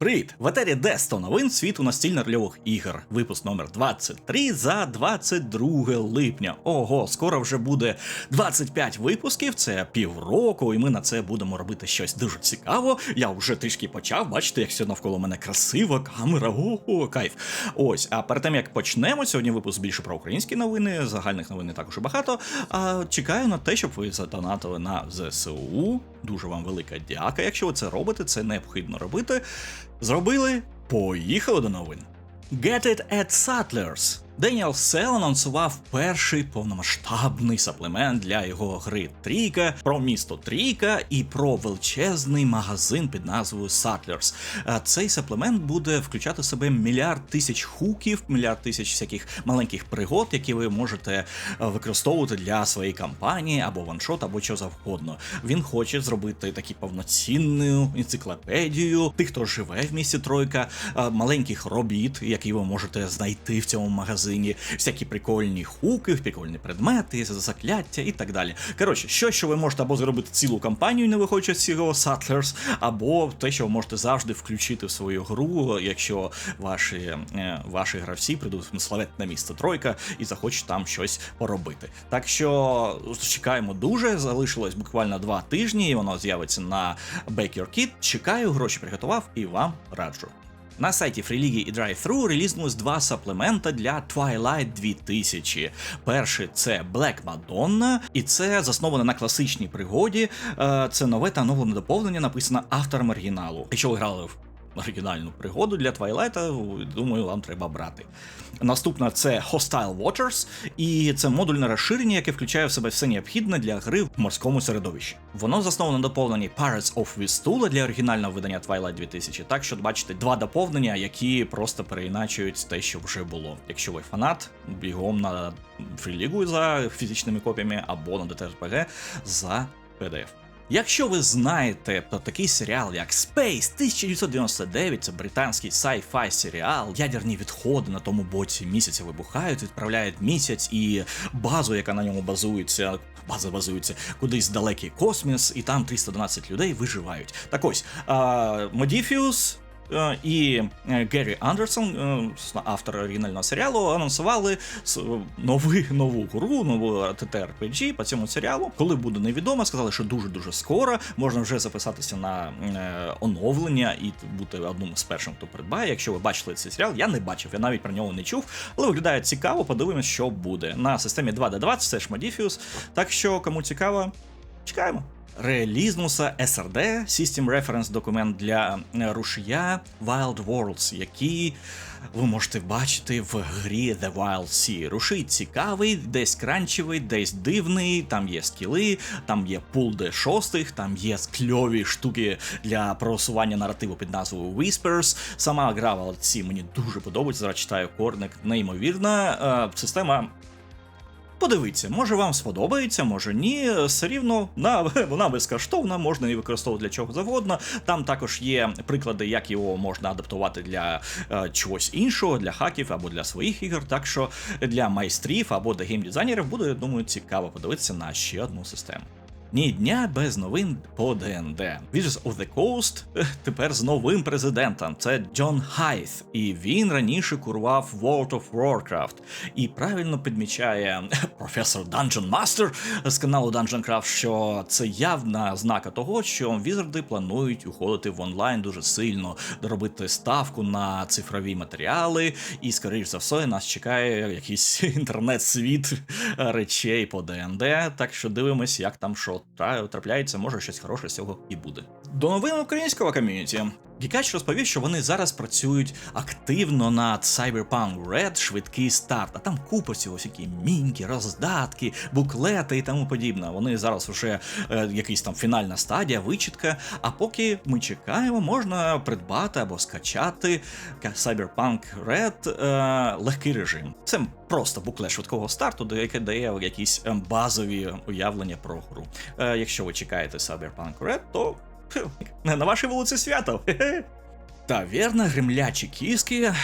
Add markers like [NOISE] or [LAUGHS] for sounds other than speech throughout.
Привіт! В етері де 100 новин світу настільно-рольових ігор. Випуск номер 23 за 22 липня. Ого, скоро вже буде 25 випусків, це півроку, і ми на це будемо робити щось дуже цікаво. Я вже трішки почав, бачите, як все навколо мене красива камера. Ого, кайф. Ось, а перед тим як почнемо, сьогодні випуск більше про українські новини, загальних новин також багато. А чекаю на те, щоб ви задонатили на ЗСУ. Дуже вам велика дяка. Якщо ви це робите, це необхідно робити. Зробили, поїхали до новин. Get it at Settlers. Деніел Сел анонсував перший повномасштабний саплемент для його гри Трійка про місто Трійка і про величезний магазин під назвою Settlers. Цей саплемент буде включати в себе мільярд тисяч хуків, мільярд тисяч всяких маленьких пригод, які ви можете е, використовувати для своєї кампанії або ваншот, або що завгодно. Він хоче зробити такі повноцінну енциклопедію тих, хто живе в місті Тройка, е, маленьких робіт, які ви можете знайти в цьому магазині, всякі прикольні хуки, прикольні предмети, закляття і так далі. Коротше, що, що ви можете або зробити цілу кампанію, не виходячи з цього Settlers, або те, що ви можете завжди включити в свою гру, якщо ваші, е, ваші гравці прийдуть на славетне місце Тройка і захочуть там щось поробити. Так що чекаємо дуже. Залишилось буквально два тижні, і воно з'явиться на Bake Your Kit. Чекаю, гроші приготував і вам раджу. На сайті FreeLeague і DriveThru релізнулись два саплемента для Twilight 2000. Перший це Black Madonna, і це засноване на класичній пригоді. Е, Це нове та оновлене доповнення, написане автором оригіналу. Якщо ви грали в оригінальну пригоду для Твайлайта, думаю, вам треба брати. Наступна це Hostile Waters, і це модульне розширення, яке включає в себе все необхідне для гри в морському середовищі. Воно засноване на доповненні Pirates of Vistula для оригінального видання Twilight 2000. Так що бачите, два доповнення, які просто переіначують те, що вже було. Якщо ви фанат, бігом на фрілігу за фізичними копіями або на DTRPG за PDF. Якщо ви знаєте про такий серіал, як Space 1999, це британський sci-fi серіал, ядерні відходи на тому боці місяця вибухають, відправляють місяць і базу, яка на ньому базується. База базується кудись далекий космос, і там 312 людей виживають. Так ось Модіфіус і е, Геррі Андерсон, е, автор оригінального серіалу, анонсували нову, нову гру, нову TTRPG по цьому серіалу. Коли буде невідомо, сказали, що дуже дуже скоро можна вже записатися на е, оновлення і бути одним з першим, хто придбає. Якщо ви бачили цей серіал, я не бачив, я навіть про нього не чув, але виглядає цікаво. Подивимось, що буде на системі 2D20, це ж Modifius. Так що, кому цікаво, чекаємо. Релізнуса SRD System Reference документ для е, рушія Wild Worlds, який ви можете бачити в грі The Wild Sea. Рушій цікавий, десь кранчевий, десь дивний, там є скіли, там є пул D6, там є кльові штуки для просування наративу під назвою Whispers. Сама гра Wild Sea мені дуже подобається, зараз читаю корник, неймовірна. Е, Система Подивіться, може вам сподобається, може ні. Все рівно на, [LAUGHS] вона безкоштовна, можна її використовувати для чого завгодно. Там також є приклади, як його можна адаптувати для е, чогось іншого, для хаків або для своїх ігор. Так що для майстрів або для геймдизайнерів буде, я думаю, цікаво подивитися на ще одну систему. Ні дня без новин по ДНД. Wizards of the Coast [LAUGHS] тепер з новим президентом. Це Джон Хайт, і він раніше курував World of Warcraft. І правильно підмічає [LAUGHS] професор Dungeon Master з каналу Dungeon Craft, що це явна знака того, що візарди планують уходити в онлайн дуже сильно, доробити ставку на цифрові матеріали, і, скоріш за все, нас чекає якийсь [LAUGHS] інтернет-світ речей по ДНД. Так що дивимось, як там що трапляється, може щось хороше з цього і буде. До новин українського ком'юніті. Гікач розповів, що вони зараз працюють активно над Cyberpunk Red швидкий старт, а там купа всього всякі мінки, роздатки, буклети і тому подібне. Вони зараз вже е, якийсь там фінальна стадія, вичітка. А поки ми чекаємо, можна придбати або скачати Ка- Cyberpunk Red е, легкий режим. Це просто буклет швидкого старту, де яке дає якісь е, базові уявлення про гру. Е, якщо ви чекаєте Cyberpunk Red, то на вашій вулиці свято. Таверна Гремлячі Кіски е,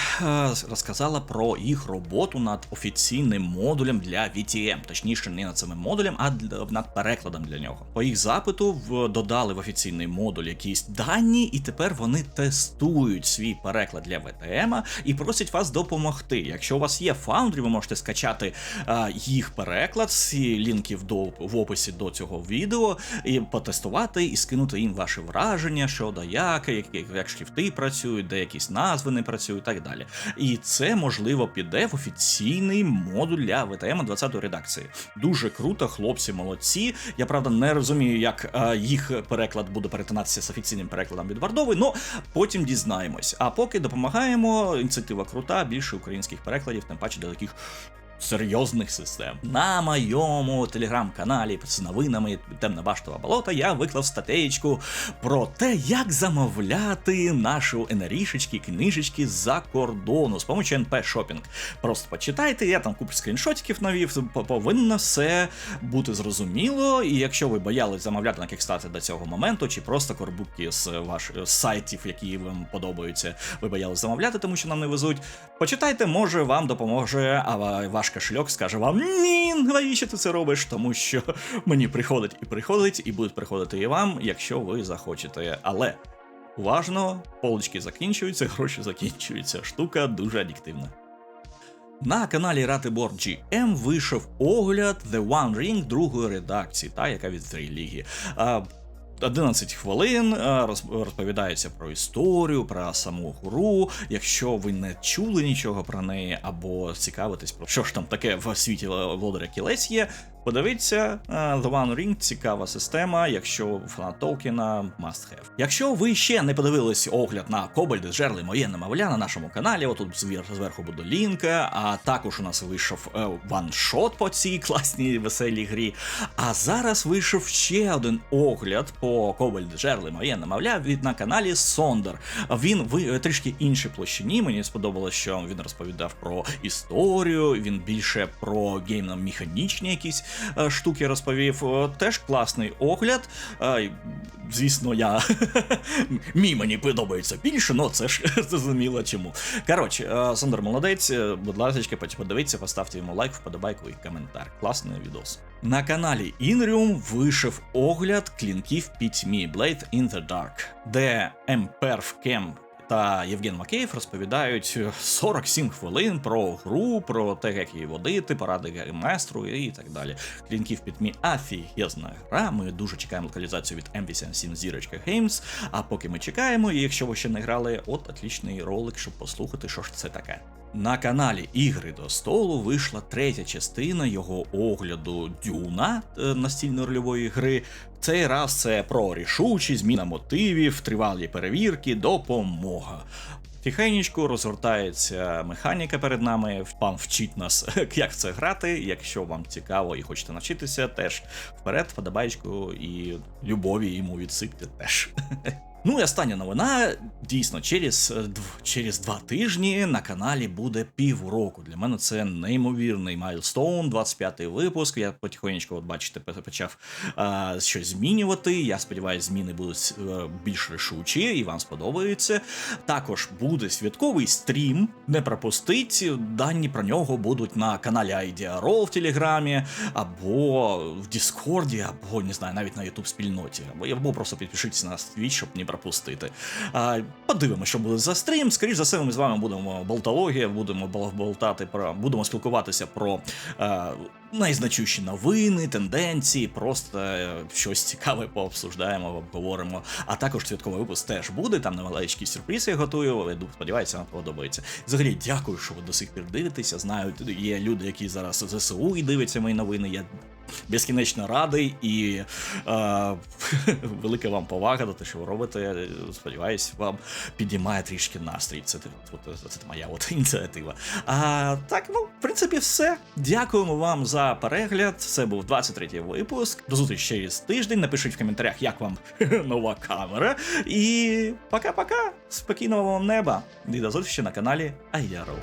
розказала про їх роботу над офіційним модулем для VTM, точніше, не над самим модулем, а над перекладом для нього. По їх запиту в, додали в офіційний модуль якісь дані, і тепер вони тестують свій переклад для VTM і просять вас допомогти. Якщо у вас є Foundry, ви можете скачати е, їх переклад, всі лінки в, до, в описі до цього відео, і потестувати і скинути їм ваші враження як, як, як, як шрифти працюють, де якісь назви не працюють, і так далі. І це можливо піде в офіційний модуль для VTM 20 редакції. Дуже круто, хлопці молодці. Я правда не розумію, як е, їх переклад буде перетинатися з офіційним перекладом від Вардови, але потім дізнаємось. А поки допомагаємо, ініціатива крута, більше українських перекладів, тим паче до таких серйозних систем. На моєму телеграм-каналі з новинами Темна Баштова болота я виклав статейку про те, як замовляти нашу енерішечки, книжечки з-за кордону з помощью НП Шопінг. Просто почитайте, я там купу скріншотиків навів, повинно все бути зрозуміло. І якщо ви боялись замовляти на кікстати до цього моменту, чи просто корбуки з ваших сайтів, які вам подобаються, ви боялись замовляти, тому що нам не везуть. Почитайте, може вам допоможе, а ва- ваш кошельок скаже вам: ні, навіщо ти це робиш? Тому що мені приходить і приходить, і будуть приходити і вам, якщо ви захочете. Але уважно, полочки закінчуються, гроші закінчуються. Штука дуже аддіктивна. На каналі Ратибор GM вийшов огляд The One Ring другої редакції, та яка від Три ліги. А, 11 хвилин а, розповідається про історію, про саму гру. Якщо ви не чули нічого про неї, або цікавитесь про що ж там таке в світі Володаря Кілець є. Подивіться, The One Ring цікава система. Якщо фанат Толкіна, must have. Якщо ви ще не подивились огляд на Кобальди жерли моє немовля на нашому каналі, отут зверху буде лінка. А також у нас вийшов е, ваншот по цій класній веселій грі. А зараз вийшов ще один огляд по Кобальди жерли моє немовля від на каналі Сондер. Він ви трішки іншій площині. Мені сподобалось, що він розповідав про історію. Він більше про геймно-механічні якісь е, штуки розповів. Е, Теж класний огляд. Е, Звісно, я [LAUGHS] мій мені подобається більше, але це ж [LAUGHS] зрозуміло чому. Коротше, е, Сондер молодець. е, Будь ласка, подивіться, поставте йому лайк, вподобайку і коментар. Класний відос. На каналі Інріум вийшов огляд клінків пітьмі Blade in the Dark, де Емперв Кем та Євген Макеєв розповідають 47 хвилин про гру, про те, як її водити, поради геймместру і так далі. Клінків пітьмі афієзна гра. Ми дуже чекаємо локалізацію від M87 зірочка Games. А поки ми чекаємо, і якщо ви ще не грали, от отлічний ролик, щоб послухати, що ж це таке. На каналі Ігри до столу вийшла третя частина його огляду Дюна е, настільно-рольової гри. Цей раз це про рішучість, зміна мотивів, тривалі перевірки, допомога. Тихенечко розгортається механіка перед нами. Пан вчить нас, [LAUGHS] як це грати. Якщо вам цікаво і хочете навчитися, теж вперед, вподобайку і любові йому відсипте теж. [LAUGHS] Ну і остання новина. Дійсно, через, е, через два тижні на каналі буде півроку. Для мене це неймовірний майлстоун, 25-й випуск. Я потихонечку, от бачите, почав а, щось змінювати. Я сподіваюся, зміни будуть е, більш рішучі і вам сподобаються. Також буде святковий стрім. Не пропустіть. Дані про нього будуть на каналі IDRO в Телеграмі, або в Діскорді, або не знаю, навіть на Ютуб спільноті. Або, або просто підпишіться на твіч, щоб не пропустити. А, подивимося, що буде за стрім. Скоріше за все, ми з вами будемо болтологія, будемо бол- болтати про, будемо спілкуватися про. А, Найзначущі новини, тенденції, просто е, щось цікаве пообсуждаємо, обговоримо. А також святковий випуск теж буде. Там невеличкий сюрприз я готую. Я сподіваюся, вам подобається. Взагалі, дякую, що ви до сих пір дивитеся. Знаю, є люди, які зараз ЗСУ і дивляться мої новини. Я безкінечно радий і е, [LAUGHS] велика вам повага за те, що ви робите. Сподіваюсь, вам підіймає трішки настрій. Це, це, це, це моя от [LAUGHS] ініціатива. А так, ну, в принципі, все. Дякуємо вам за перегляд. Це був 23-й випуск. До зустрічі через тиждень. Напишіть в коментарях, як вам [LAUGHS] нова камера. І пока-пока. Спокійного вам неба. І до зустрічі на каналі Айяров.